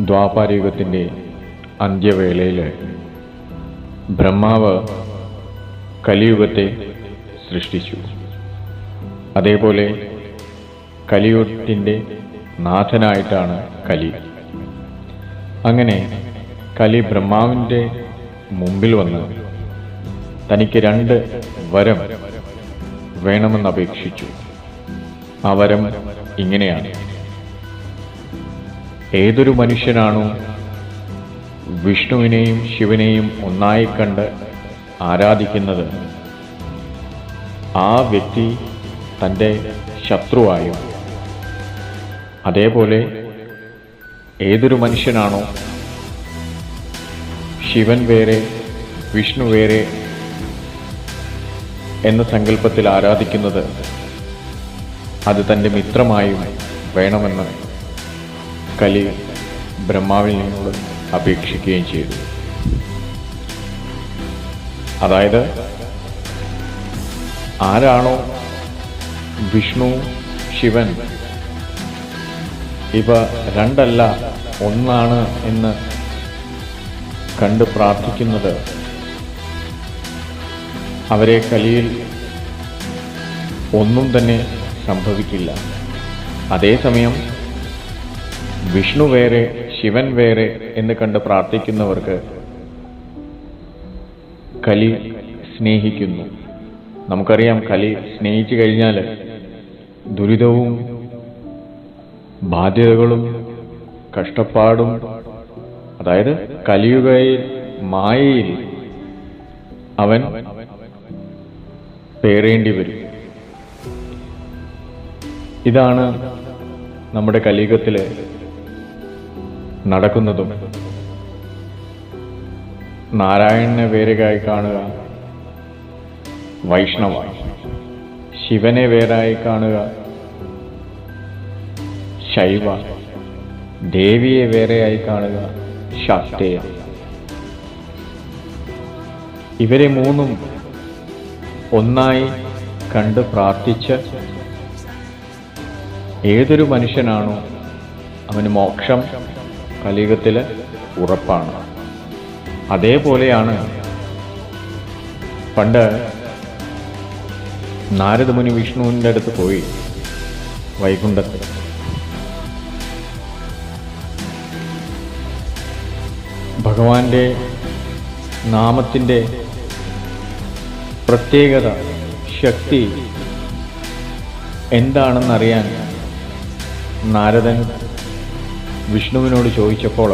ദ്വാപാരയുഗത്തിന്റെ അന്ത്യവേളയിൽ ബ്രഹ്മാവ് കലിയുഗത്തെ സൃഷ്ടിച്ചു. അതേപോലെ കലിയുഗത്തിന്റെ നാഥനായിട്ടാണ് കലി. അങ്ങനെ കലി ബ്രഹ്മാവിന്റെ മുമ്പിൽ വന്ന് തനിക്ക് രണ്ട് വരം വേണമെന്ന് അപേക്ഷിച്ചു. ആ വരം ഇങ്ങനെയാണ്. ഏതൊരു മനുഷ്യനാണോ വിഷ്ണുവിനെയും ശിവനെയും ഒന്നായി കണ്ട് ആരാധിക്കുന്നത് ആ വ്യക്തി തന്റെ ശത്രുവായും. അതേപോലെ ഏതൊരു മനുഷ്യനാണോ ശിവൻ വേറെ വിഷ്ണു വേറെ എന്ന സങ്കല്പത്തിൽ ആരാധിക്കുന്നത് അത് തന്റെ മിത്രമായും വേണമെന്ന് കലി ബ്രഹ്മാവിൽ നിന്നോട് അപേക്ഷിക്കുകയും ചെയ്തു. അതായത് ആരാണോ വിഷ്ണു ശിവൻ ഇവ രണ്ടല്ല ഒന്നാണ് എന്ന് കണ്ട് പ്രാർത്ഥിക്കുന്നത്. അവരെ കലിയിൽ ഒന്നും തന്നെ സംഭവിക്കില്ല. അതേസമയം വിഷ്ണു വേറെ ശിവൻ വേറെ എന്ന് കണ്ട് പ്രാർത്ഥിക്കുന്നവർക്ക് കലി സ്നേഹിക്കുന്നു. നമുക്കറിയാം കലി സ്നേഹിച്ചു കഴിഞ്ഞാൽ ദുരിതവും ബാധ്യതകളും കഷ്ടപ്പാടും അതായത് കലിയുകയിൽ മായയിൽ അവൻ പേറേണ്ടി വരും. ഇതാണ് നമ്മുടെ കലിയുഗത്തിൽ നടക്കുന്നതും. നാരായണനെ വേരുകായി കാണുക. വൈഷ്ണവ ശിവനെ വേറായി കാണുക. ശൈവ ദേവിയെ വേറെയായി കാണുക. ശാസ്ത്രീയ. ഇവരെ മൂന്നും ഒന്നായി കണ്ട് പ്രാർത്ഥിച്ച് ഏതൊരു മനുഷ്യനാണോ അവന് മോക്ഷം കലിയുഗത്തിൽ ഉറപ്പാണ്. അതേപോലെയാണ് പണ്ട് നാരദമുനി വിഷ്ണുവിന്റെ അടുത്ത് പോയി വൈകുണ്ഠത്ത്. ഭഗവാന്റെ നാമത്തിന്റെ പ്രത്യേകത ശക്തി എന്താണെന്നറിയാൻ നാരദൻ വിഷ്ണുവിനോട് ചോദിച്ചപ്പോൾ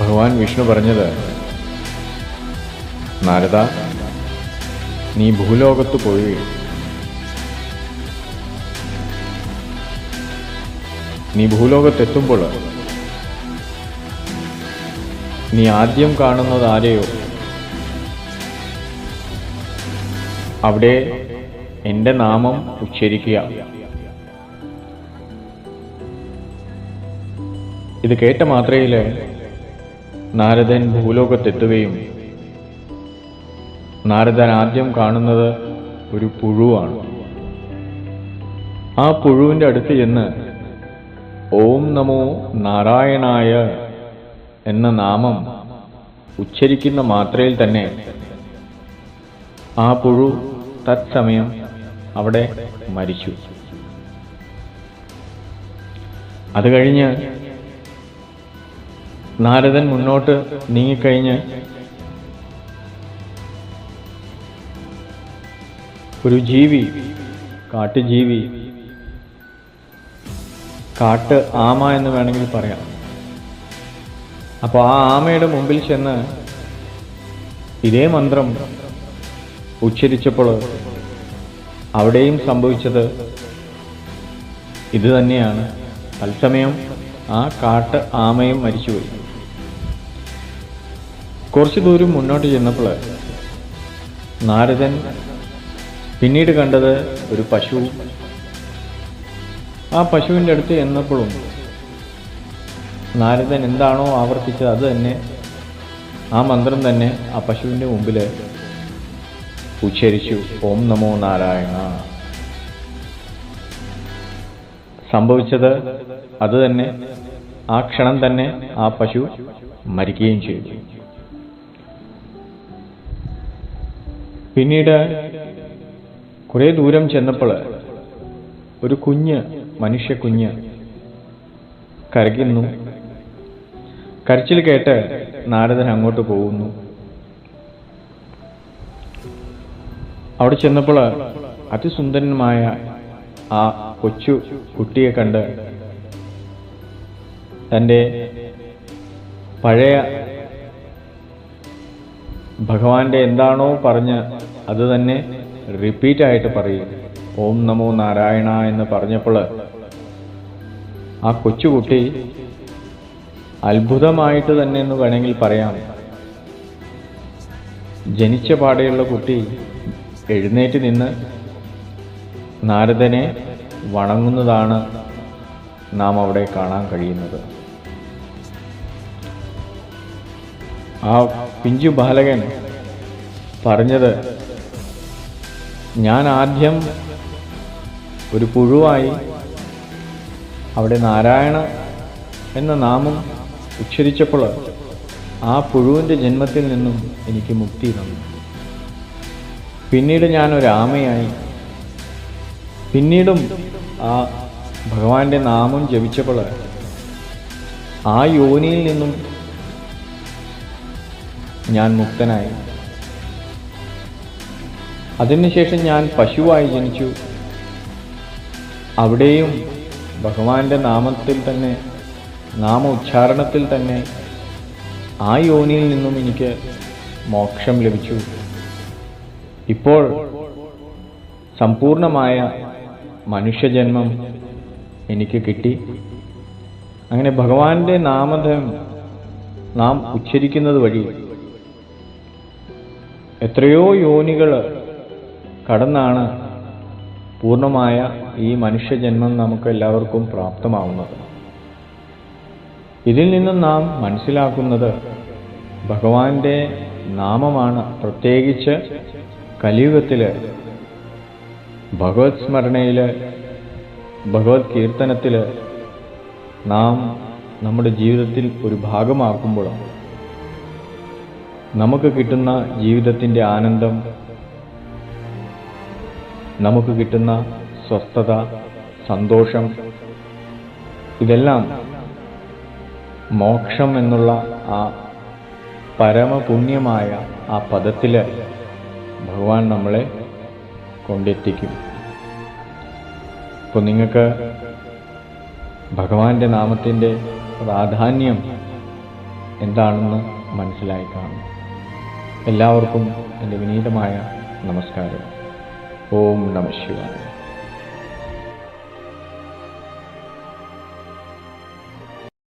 ഭഗവാൻ വിഷ്ണു പറഞ്ഞത് നാരദ നീ ഭൂലോകത്ത് പോയി നീ ഭൂലോകത്തെത്തുമ്പോൾ നീ ആദ്യം കാണുന്നത് ആരെയോ? അവിടെ എന്റെ നാമം ഉച്ചരിക്കുക. ഇത് കേട്ട മാത്രയിൽ നാരദൻ ഭൂലോകത്തെത്തുകയും നാരദൻ ആദ്യം കാണുന്നത് ഒരു പുഴുവാണ്. ആ പുഴുവിന്റെ അടുത്ത് ചെന്ന് ഓം നമോ നാരായണായ എന്ന നാമം ഉച്ചരിക്കുന്ന മാത്രയിൽ തന്നെ ആ പുഴു തത്സമയം അവിടെ മരിച്ചു. അത് കഴിഞ്ഞ് നാരദൻ മുന്നോട്ട് നീങ്ങിക്കഴിഞ്ഞ് ഒരു ജീവി കാട്ടുജീവി കാട്ട് ആമ എന്ന് വേണമെങ്കിൽ പറയാം. അപ്പോൾ ആ ആമയുടെ മുമ്പിൽ ചെന്ന് ഇതേ മന്ത്രം ഉച്ചരിച്ചപ്പോൾ അവിടെയും സംഭവിച്ചത് ഇത് തന്നെയാണ്. തത്സമയം ആ കാട്ട് ആമയും മരിച്ചുപോയി. കുറച്ച് ദൂരം മുന്നോട്ട് ചെന്നപ്പോൾ നാരദൻ പിന്നീട് കണ്ടത് ഒരു പശു. ആ പശുവിന്റെ അടുത്ത് എന്നപ്പോഴും നാരദൻ എന്താണോ ആവർത്തിച്ചത് അത് തന്നെ. ആ മന്ത്രം തന്നെ ആ പശുവിന്റെ മുമ്പിൽ ഉച്ചരിച്ചു. ഓം നമോ നാരായണ. സംഭവിച്ചത് അത് തന്നെ. ആ ക്ഷണം തന്നെ ആ പശു മരിക്കുകയും ചെയ്തു. പിന്നീട് കുറെ ദൂരം ചെന്നപ്പോൾ ഒരു കുഞ്ഞ് മനുഷ്യ കുഞ്ഞ് കരയ്ക്കുന്നു. കരച്ചിൽ കേട്ട് നാരദൻ അങ്ങോട്ട് പോകുന്നു. അവിടെ ചെന്നപ്പോൾ അതിസുന്ദരനുമായ ആ കൊച്ചു കുട്ടിയെ കണ്ട് തന്റെ പഴയ ഭഗവാന്റെ എന്താണോ പറഞ്ഞ് അത് തന്നെ റിപ്പീറ്റ് ആയിട്ട് പറയും. ഓം നമോ നാരായണ എന്ന് പറഞ്ഞപ്പോൾ ആ കൊച്ചുകുട്ടി അത്ഭുതമായിട്ട് തന്നെ എന്ന് വേണമെങ്കിൽ പറയാം. ജനിച്ച പാടെയുള്ള കുട്ടി എഴുന്നേറ്റ് നിന്ന് നാരദനെ വണങ്ങുന്നതാണ് നാം അവിടെ കാണാൻ കഴിയുന്നത്. ആ പിഞ്ചു ബാലകൻ പറഞ്ഞത് ഞാൻ ആദ്യം ഒരു പുഴുവായി അവിടെ നാരായണ എന്ന നാമം ഉച്ചരിച്ചപ്പോൾ ആ പുഴുവിന്റെ ജന്മത്തിൽ നിന്നും എനിക്ക് മുക്തി തന്നു. പിന്നീട് ഞാൻ ഒരു ആമയായി. പിന്നീടും ആ ഭഗവാന്റെ നാമം ജപിച്ചപ്പോൾ ആ യോനിയിൽ നിന്നും ഞാൻ മുക്തനായി. അതിനുശേഷം ഞാൻ പശുവായി ജനിച്ചു. അവിടെയും ഭഗവാന്റെ നാമത്തിൽ തന്നെ നാമ ഉച്ചാരണത്തിൽ തന്നെ ആ യോനിയിൽ നിന്നും എനിക്ക് മോക്ഷം ലഭിച്ചു. ഇപ്പോൾ സമ്പൂർണമായ മനുഷ്യജന്മം എനിക്ക് കിട്ടി. അങ്ങനെ ഭഗവാന്റെ നാമധം നാം ഉച്ചരിക്കുന്നത് വഴി എത്രയോ യോനികൾ കടന്നാണ് പൂർണമായ ഈ മനുഷ്യജന്മം നമുക്ക് എല്ലാവർക്കും പ്രാപ്തമാവുന്നത്. ഇതിൽ നിന്നും നാം മനസ്സിലാക്കുന്നത് ഭഗവാന്റെ നാമമാണ്. പ്രത്യേകിച്ച് കലിയുഗത്തിൽ ഭഗവത് സ്മരണയിൽ ഭഗവത് കീർത്തനത്തിൽ നാം നമ്മുടെ ജീവിതത്തിൽ ഒരു ഭാഗമാക്കുമ്പോൾ നമുക്ക് കിട്ടുന്ന ജീവിതത്തിന്റെ ആനന്ദം നമുക്ക് കിട്ടുന്ന സ്വസ്ഥത സന്തോഷം ഇതെല്ലാം മോക്ഷം എന്നുള്ള ആ പരമപുണ്യമായ ആ പദത്തിൽ ഭഗവാൻ നമ്മളെ കൊണ്ടെത്തിക്കും. അപ്പോൾ നിങ്ങൾക്ക് ഭഗവാന്റെ നാമത്തിന്റെ പ്രാധാന്യം എന്താണെന്ന് മനസ്സിലായി കാണും. എല്ലാവർക്കും എന്റെ വിനീതമായ നമസ്കാരം. ഓം നമ ശിവായ